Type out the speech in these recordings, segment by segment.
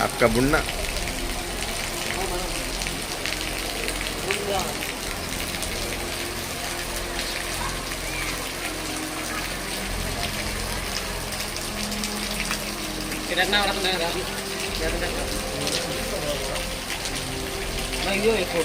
आपका बुन्ना। രണ്ടാം അയ്യോ ഇപ്പോൾ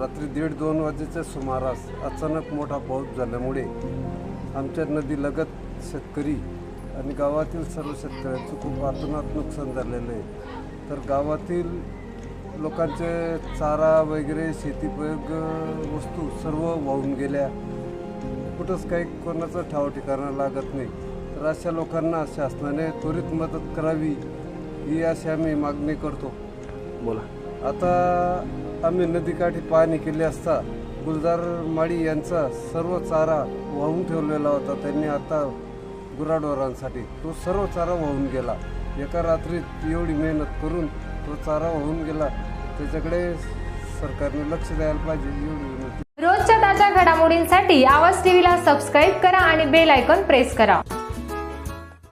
रात्री दीड दोन वाजेच्या सुमारास अचानक मोठा पाऊस झाल्यामुळे आमच्या नदीलगत शेतकरी आणि गावातील सर्व शेतकऱ्यांचं खूप अतोनात नुकसान झालेलं आहे. तर गावातील लोकांचे चारा वगैरे शेतीपयोग वस्तू सर्व वाहून गेल्या. कुठंच काही कोणाचं ठाव ठिकाणा लागत नाही. तर अशा लोकांना शासनाने त्वरित मदत करावी ही अशी आम्ही मागणी करतो. बोला. आता आम्ही नदीकाठी पाहणी केली असता गुलजार माळी यांचा सर्व चारा वाहून ठेवलेला होता. त्यांनी आता गुराढोरांसाठी तो सर्व चारा वाहून गेला. एका रात्रीत एवढी मेहनत करून तो चारा वाहून गेला. त्याच्याकडे सरकारने लक्ष द्यायला पाहिजे एवढी विनंती. रोजच्या ताज्या घडामोडींसाठी आवाज टीव्हीला सबस्क्राईब करा आणि बेल आयकॉन प्रेस करा.